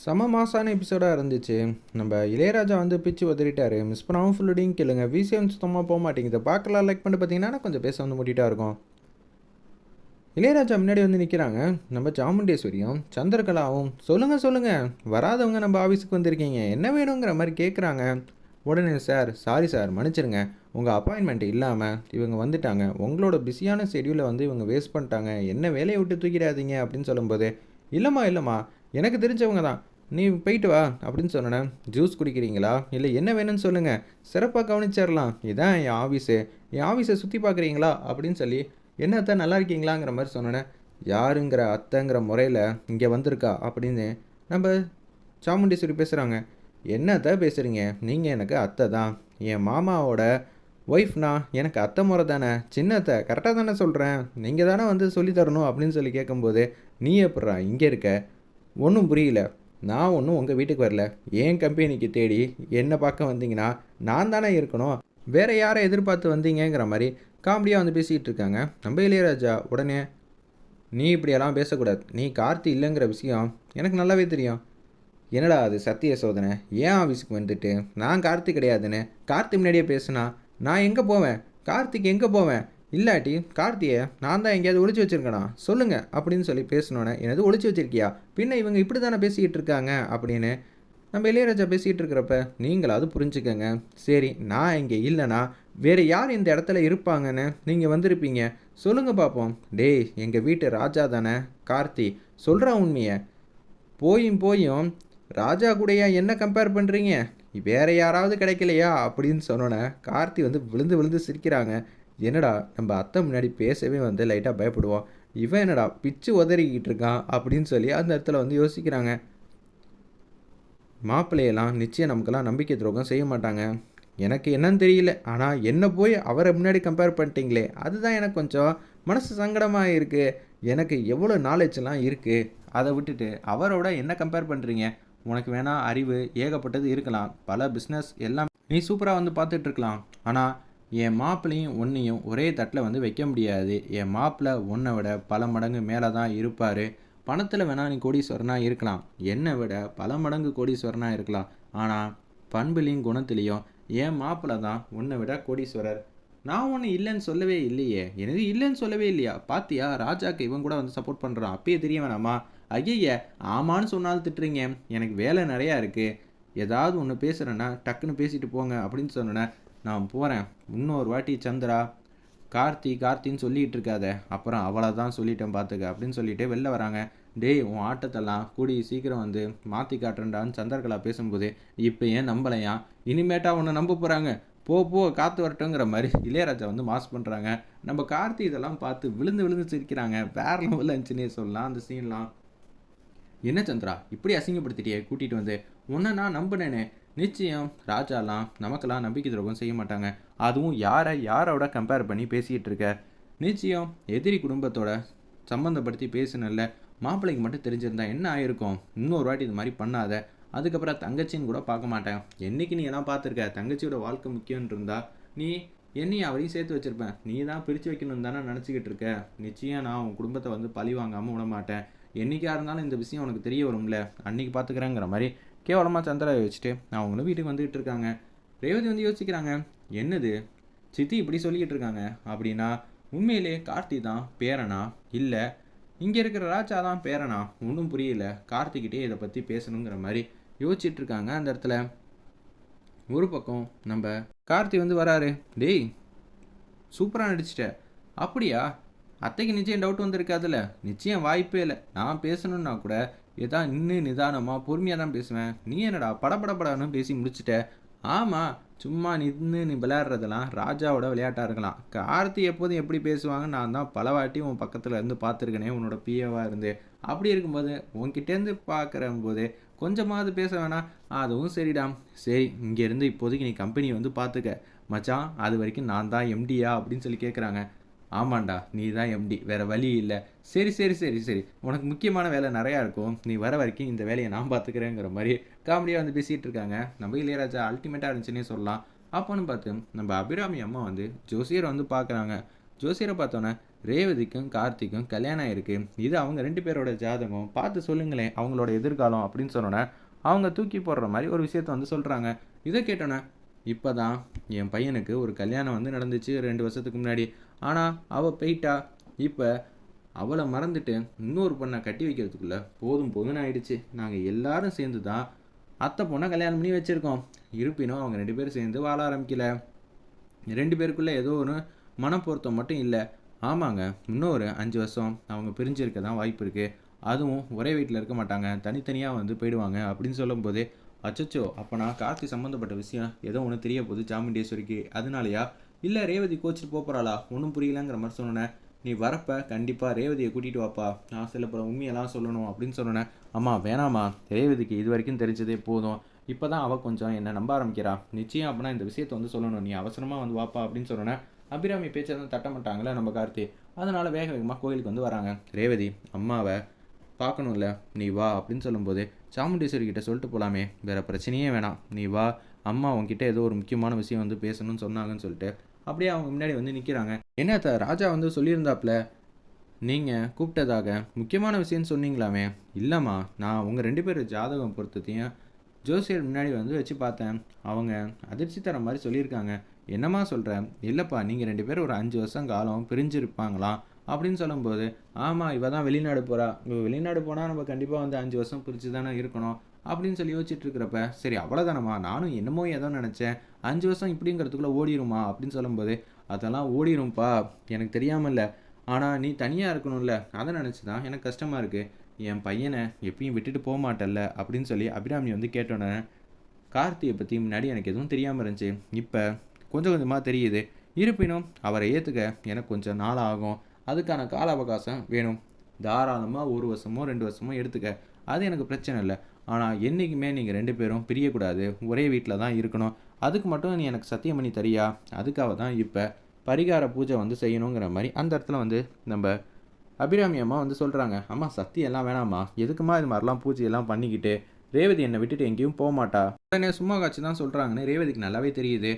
செம மாசான எபிசோடாக இருந்துச்சு. நம்ம இளையராஜா வந்து பிச்சு உதறிட்டாரு. மிஸ் பண்ணாமல் ஃபுல்லுடையும் கேளுங்க. விசிஎம் சுத்தமாக போக மாட்டேங்குது. பார்க்கலாம் லைக் பண்ணிட்டு பார்த்தீங்கன்னா கொஞ்சம் பேச வந்து முட்டிட்டா இருக்கும். இளையராஜா முன்னாடி வந்து நிற்கிறாங்க நம்ம சாமுண்டேஸ்வரியும் சந்திரகலாவும் சொல்லுங்கள் சொல்லுங்கள் வராதவங்க நம்ம ஆஃபீஸுக்கு வந்திருக்கீங்க. என்ன வேணுங்கிற மாதிரி கேட்குறாங்க உடனே சார் சாரி சார் மன்னிச்சிருங்க உங்கள் அப்பாயின்மெண்ட் இல்லாமல் இவங்க வந்துட்டாங்க. உங்களோட பிஸியான ஷெடியூலை வந்து இவங்க வேஸ்ட் பண்ணிட்டாங்க. என்ன வேலையை விட்டு தூக்கிடாதீங்க அப்படின்னு சொல்லும்போது இல்லைம்மா இல்லைம்மா. எனக்கு தெரிஞ்சவங்க தான். நீ போயிட்டு வா அப்படின்னு சொன்னேன். ஜூஸ் குடிக்கிறீங்களா? இல்லை என்ன வேணும்னு சொல்லுங்கள் சிறப்பாக கவனிச்சிடலாம் இதான் என் ஆஃபீஸு. என் ஆஃபீஸை சுற்றி பார்க்குறீங்களா? அப்படின்னு சொல்லி என்ன அத்தை நல்லா இருக்கீங்களாங்கிற மாதிரி சொன்னேன். யாருங்கிற அத்தைங்கிற முறையில் இங்கே வந்திருக்கா? அப்படின்னு நம்ம சாமுண்டீஸ்வரி பேசுகிறாங்க என்னத்தை பேசுகிறீங்க நீங்கள் எனக்கு அத்தை தான். என் மாமாவோட ஒய்ஃப்னா எனக்கு அத்தை முறை தானே. சின்னத்தை கரெக்டாக தானே சொல்கிறேன் நீங்கள் தானே வந்து சொல்லி தரணும் அப்படின்னு சொல்லி கேட்கும்போது நீ எப்பட்றா இங்கே இருக்க? ஒன்றும் புரியல. நான் ஒன்றும் உங்கள் வீட்டுக்கு வரல. என் கம்பெனிக்கு தேடி என்னை பார்க்க வந்தீங்கன்னா நான் தானே இருக்கணும். வேற யாரை எதிர்பார்த்து வந்தீங்கங்கிற மாதிரி காமெடியாக வந்து பேசிக்கிட்டு இருக்காங்க. நம்ம இளையராஜா உடனே நீ இப்படியெல்லாம் பேசக்கூடாது. நீ கார்த்தி இல்லைங்கிற விஷயம் எனக்கு நல்லாவே தெரியும். என்னடா அது சத்திய சோதனை? ஏன் ஆஃபீஸுக்கு வந்துட்டு? நான் கார்த்தி கிடையாதுன்னு. கார்த்தி முன்னாடியே பேசுனா நான் எங்கே போவேன்? கார்த்திக் எங்கே போவேன்? இல்லாட்டி கார்த்தியை நான் தான் எங்கேயாவது ஒழிச்சு வச்சிருக்கேனா? சொல்லுங்க அப்படின்னு சொல்லி பேசினோன்னே எனது ஒழிச்சு வச்சிருக்கியா? பின்ன இவங்க இப்படி தானே பேசிக்கிட்டு இருக்காங்க அப்படின்னு நம்ம இளையராஜா பேசிகிட்டு இருக்கிறப்ப நீங்களாவது புரிஞ்சுக்கங்க. சரி நான் இங்கே இல்லைனா வேறு யார் இந்த இடத்துல இருப்பாங்கன்னு நீங்கள் வந்திருப்பீங்க? சொல்லுங்கள் பார்ப்போம் டேய் எங்கள் வீட்டு ராஜா தானே? கார்த்தி சொல்கிறா உண்மையை. போயும் போயும் ராஜா கூடயா என்ன கம்பேர் பண்ணுறீங்க வேற யாராவது கிடைக்கலையா? அப்படின்னு சொன்னோன்னே கார்த்தி வந்து விழுந்து விழுந்து சிரிக்கிறாங்க. என்னடா நம்ம அத்தை முன்னாடி பேசவே வந்து லைட்டாக பயப்படுவோம் இவன் என்னடா பிச்சு உதறிக்கிட்டு இருக்கான் அப்படின்னு சொல்லி அந்த இடத்துல வந்து யோசிக்கிறாங்க. மாப்பிள்ளையெல்லாம் நிச்சயம் நமக்கெல்லாம் நம்பிக்கை துரோகம் செய்ய மாட்டாங்க. எனக்கு என்னன்னு தெரியல. ஆனால் என்னை போய் அவரை முன்னாடி கம்பேர் பண்ணிட்டீங்களே அதுதான் எனக்கு கொஞ்சம் மனசு சங்கடமாக இருக்குது எனக்கு எவ்வளோ நாலேஜ்லாம் இருக்குது அதை விட்டுட்டு அவரோட என்ன கம்பேர் பண்ணுறீங்க உனக்கு வேணால் அறிவு ஏகப்பட்டது இருக்கலாம். பல பிஸ்னஸ் எல்லாம் நீ சூப்பராக வந்து பார்த்துட்ருக்கலாம் ஆனால் என் மாப்பிள்ளையும் ஒன்றையும் ஒரே தட்டில் வந்து வைக்க முடியாது. என் மாப்பிள்ளை உன்னை விட பல மடங்கு மேலே தான் இருப்பார். பணத்தில் வேணால் நீ கோடீஸ்வரனாக இருக்கலாம். என்னை விட பல மடங்கு கோடீஸ்வரனாக இருக்கலாம். ஆனால் பண்புலையும் குணத்துலேயும் என் மாப்பிள்ளை தான் உன்னை விட கோடீஸ்வரர். நான் ஒன்று இல்லைன்னு சொல்லவே இல்லையே. எனது இல்லைன்னு சொல்லவே இல்லையா? பாத்தியா? ராஜாக்கு இவன் கூட வந்து சப்போர்ட் பண்ணுறான் அப்பயே தெரிய வேணாமா? ஐயய்ய ஆமான்னு சொன்னாலும் திட்டுறீங்க. எனக்கு வேலை நிறையா இருக்குது ஏதாவது ஒன்று பேசுகிறேன்னா டக்குன்னு பேசிட்டு போங்க அப்படின்னு சொன்னேன்னா நான் போகிறேன் இன்னொரு வாட்டி சந்திரா கார்த்தி கார்த்தின்னு சொல்லிகிட்டு இருக்காத அப்புறம் அவளை தான் சொல்லிட்டேன் பார்த்துக்க அப்படின்னு சொல்லிட்டு வெளில வராங்க. டேய் உன் ஆட்டத்தெல்லாம் கூடி சீக்கிரம் வந்து மாற்றி காட்டுறேன்டான்னு சந்திரகலா பேசும்போது இப்போ ஏன் நம்பலையா? இனிமேட்டா உன்னை நம்ப போகிறாங்க போ போ காற்று வரட்டுங்கிற மாதிரி இளையராஜா வந்து மாஸ் பண்ணுறாங்க நம்ம கார்த்தி இதெல்லாம் பார்த்து விழுந்து விழுந்து சிரிக்கிறாங்க. வேற லெவலில் இருந்துச்சுன்னே சொல்லலாம் அந்த சீன்லாம் என்ன சந்திரா இப்படி அசிங்கப்படுத்திட்டியே கூட்டிகிட்டு வந்து? உன்னை நான் நம்பினேனே. நிச்சயம் ராஜாலாம் நமக்கெல்லாம் நம்பிக்கை துரோகம் செய்ய மாட்டாங்க. அதுவும் யாரை யாரோட கம்பேர் பண்ணி பேசிகிட்டு இருக்க? நிச்சயம் எதிரி குடும்பத்தோட சம்மந்தப்படுத்தி பேசுனல்ல. மாப்பிள்ளைக்கு மட்டும் தெரிஞ்சிருந்தா என்ன ஆயிருக்கும்? இன்னொரு வாட்டி இது மாதிரி பண்ணாத. அதுக்கப்புறம் தங்கச்சின்னு கூட பார்க்க மாட்டேன். என்னைக்கு நீ எல்லாம் பார்த்துருக்க? தங்கச்சியோட வாழ்க்கை முக்கியம்னு இருந்தா நீ என்னையும் அவரையும் சேர்த்து வச்சிருப்பேன். நீ தான் பிரித்து வைக்கணும் தானே நினச்சிக்கிட்டு இருக்க? நிச்சயம் நான் உன் குடும்பத்தை வந்து பழி வாங்காமல் விட மாட்டேன். என்றைக்காக இருந்தாலும் இந்த விஷயம் உனக்கு தெரிய வரும்ல. அன்னைக்கு பார்த்துக்கிறேங்கிற மாதிரி கேவலமாக சந்திராவை வச்சுட்டு அவங்களும் வீட்டுக்கு வந்துகிட்டு இருக்காங்க. ரேவதி வந்து யோசிக்கிறாங்க என்னது? சித்தி இப்படி சொல்லிக்கிட்டு இருக்காங்க. அப்படின்னா உண்மையிலே கார்த்தி தான் பேரனா? இல்லை. இங்கே இருக்கிற ராஜா தான் பேரனா? ஒன்றும் புரியல. கார்த்திக்கிட்டே இதை பற்றி பேசணுங்கிற மாதிரி யோசிச்சுட்டு இருக்காங்க அந்த இடத்துல. ஒரு பக்கம் நம்ம கார்த்தி வந்து வராரு. டேய் சூப்பராக நடிச்சிட்ட. அப்படியா? அத்தைக்கு நிச்சயம் டவுட் வந்திருக்காதுல்ல நிச்சயம் வாய்ப்பே இல்லை. நான் பேசணுன்னா கூட ஏதா நின்று நிதானமாக பொறுமையாக தான் பேசுவேன். நீ என்னடா படப்படப்படன்னு பேசி முடிச்சிட்ட? ஆமாம் சும்மா நின்று நீ விளையாடுறதெல்லாம் ராஜாவோட விளையாட்டாக இருக்கலாம். கார்த்தி எப்போதும் எப்படி பேசுவாங்க நான் தான் பல வாட்டி உன் பக்கத்தில் இருந்து பார்த்துருக்கேனே உன்னோட பிஏவாக இருந்து. அப்படி இருக்கும்போது உன்கிட்டேருந்து பார்க்குறம்போது கொஞ்சமாவது பேச வேணாம் அதுவும் சரிடா. சரி இங்கேருந்து இப்போதைக்கு நீ கம்பெனி வந்து பார்த்துக்க. மச்சான் அது வரைக்கும் நான் தான் எம்டியா அப்படின்னு சொல்லி கேட்குறாங்க ஆமாண்டா நீ தான் எம்டி வேறு வழி இல்லை. சரி சரி சரி சரி. உனக்கு முக்கியமான வேலை நிறையா இருக்கும். நீ வர வரைக்கும் இந்த வேலையை நான் பார்த்துக்கிறேங்கிற மாதிரி காமெடியாக வந்து பேசிகிட்டு இருக்காங்க. நம்ம இளையராஜா அல்டிமேட்டாக இருந்துச்சுன்னே சொல்லலாம். அப்போன்னு பார்த்து நம்ம அபிராமி அம்மா வந்து ஜோசியரை வந்து பார்க்குறாங்க. ஜோசியரை பார்த்தோன்னே ரேவதிக்கும் கார்த்திக்கும் கல்யாணம் ஆயிருக்கு. இது அவங்க ரெண்டு பேரோட ஜாதகம். பார்த்து சொல்லுங்களேன் அவங்களோட எதிர்காலம் அப்படின்னு சொன்னோன்னே அவங்க தூக்கி போடுற மாதிரி ஒரு விஷயத்த வந்து சொல்கிறாங்க இதை கேட்டோன்னே இப்போ தான் என் பையனுக்கு ஒரு கல்யாணம் வந்து நடந்துச்சு ரெண்டு வருஷத்துக்கு முன்னாடி. ஆனால் அவள் போயிட்டா. இப்போ அவளை மறந்துட்டு இன்னொரு பொண்ணை கட்டி வைக்கிறதுக்குள்ளே போதும் போதும்னு ஆயிடுச்சு. நாங்கள் எல்லாரும் சேர்ந்து தான் அத்தை பொண்ணை கல்யாணம் பண்ணி வச்சுருக்கோம். இருப்பினும் அவங்க ரெண்டு பேரும் சேர்ந்து வாழ ஆரம்பிக்கல. ரெண்டு பேருக்குள்ளே ஏதோ ஒரு மனப்பொருத்தம் மட்டும் இல்லை. ஆமாங்க இன்னொரு அஞ்சு வருஷம் அவங்க பிரிஞ்சிருக்க தான் வாய்ப்பு இருக்குது அதுவும் ஒரே வீட்டில் இருக்க மாட்டாங்க. தனித்தனியாக வந்து போயிடுவாங்க அப்படின்னு சொல்லும்போது அச்சச்சோ அப்போ நான் கார்த்தி சம்மந்தப்பட்ட விஷயம் ஏதோ ஒன்று தெரிய போகுது சாமுண்டேஸ்வரிக்கு. அதனாலயா? இல்லை ரேவதி கோச்சிட்டு போக போகிறாளா ஒன்றும் புரியலங்கிற மாதிரி சொன்னேன். நீ வரப்ப கண்டிப்பாக ரேவதியை கூட்டிகிட்டு வாப்பா. நான் சில பல உண்மையெல்லாம் சொல்லணும் அப்படின்னு சொன்னேன். அம்மா வேணாம்மா. ரேவதிக்கு இது வரைக்கும் தெரிஞ்சதே போதும். இப்போ தான் அவள் கொஞ்சம் என்னை நம்ப ஆரம்பிக்கிறா. நிச்சயம் அப்படின்னா இந்த விஷயத்தை வந்து சொல்லணும். நீ அவசரமாக வந்து வாப்பா அப்படின்னு சொன்னேன். அபிராமி பேச்சை தான் தட்ட மாட்டாங்களே நம்ம கார்த்தி. அதனால் வேக வேகமாக கோயிலுக்கு வந்து வராங்க. ரேவதி அம்மாவை பார்க்கணும்ல? நீ வா அப்படின்னு சொல்லும்போது சாமுண்டீஸ்வரி கிட்ட சொல்லிட்டு போகலாமே வேறு பிரச்சனையே வேணாம். நீ வா அம்மா அவங்ககிட்ட ஏதோ ஒரு முக்கியமான விஷயம் வந்து பேசணும்னு சொன்னாங்கன்னு சொல்லிட்டு அப்படியே அவங்க முன்னாடி வந்து நிற்கிறாங்க என்னத்த ராஜா வந்து சொல்லியிருந்தாப்புல நீங்கள் கூப்பிட்டதாக முக்கியமான விஷயம்னு சொன்னீங்களாமே? இல்லைம்மா நான் உங்கள் ரெண்டு பேர் ஜாதகம் பொறுத்தத்தையும் ஜோசியர் முன்னாடி வந்து வச்சு பார்த்தேன். அவங்க அதிர்ச்சி தர மாதிரி சொல்லியிருக்காங்க. என்னம்மா சொல்கிறேன் இல்லைப்பா நீங்கள் ரெண்டு பேரும் ஒரு அஞ்சு வருஷம் காலம் பிரிஞ்சிருப்பாங்களாம். அப்படின்னு சொல்லும்போது ஆமாம் இவ தான் வெளிநாடு போகிறா இவ வெளிநாடு போனால் நம்ம கண்டிப்பாக வந்து அஞ்சு வருஷம் பிரித்து தானே இருக்கணும். அப்படின்னு சொல்லி யோசிச்சுட்டு இருக்கிறப்ப சரி அவ்வளோதானம்மா நானும் என்னமோ ஏதோ நினச்சேன். அஞ்சு வருஷம் இப்படிங்கிறதுக்குள்ளே ஓடிருமா? அப்படின்னு சொல்லும்போது அதெல்லாம் ஓடிடும்ப்பா எனக்கு தெரியாமல் இல்லை ஆனால் நீ தனியாக இருக்கணும்ல. அதை நினச்சி தான் எனக்கு கஷ்டமாக இருக்குது என் பையனை எப்பயும் விட்டுட்டு போக மாட்டல்ல. அப்படின்னு சொல்லி அபிராமி வந்து கேட்டோன்னே கார்த்தியை பற்றி முன்னாடி எனக்கு எதுவும் தெரியாமல் இருந்துச்சு. இப்போ கொஞ்சம் கொஞ்சமாக தெரியுது. இருப்பினும் அவரை ஏற்றுக்க எனக்கு கொஞ்சம் நாள் ஆகும் அதுக்கான கால அவகாசம் வேணும். தாராளமாக ஒரு வருஷமோ ரெண்டு வருஷமோ எடுத்துக்க. அது எனக்கு பிரச்சனை இல்லை. ஆனால் என்றைக்குமே நீங்கள் ரெண்டு பேரும் பிரியக்கூடாது. ஒரே வீட்டில் தான் இருக்கணும். அதுக்கு மட்டும் நீ எனக்கு சத்தியம் பண்ணி தரியா? அதுக்காக தான் இப்போ பரிகார பூஜை வந்து செய்யணுங்கிற மாதிரி அந்த இடத்துல வந்து நம்ம அபிராமி அம்மா வந்து சொல்கிறாங்க அம்மா சக்தி எல்லாம் வேணாம்மா. எதுக்குமா இது மாதிரிலாம் பூஜையெல்லாம் பண்ணிக்கிட்டு? ரேவதி என்னை விட்டுட்டு எங்கேயும் போக மாட்டா. உடனே சும்மா காட்சி தான் சொல்கிறாங்கன்னு ரேவதிக்கு நல்லாவே தெரியுது.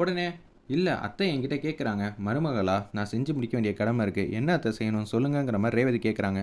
உடனே இல்லை அத்தை என்கிட்ட கேட்குறாங்க மருமகளா நான் செஞ்சு முடிக்க வேண்டிய கடமை இருக்குது என்ன அத்தை செய்யணும்? சொல்லுங்கங்கிற மாதிரி ரேவதி கேட்குறாங்க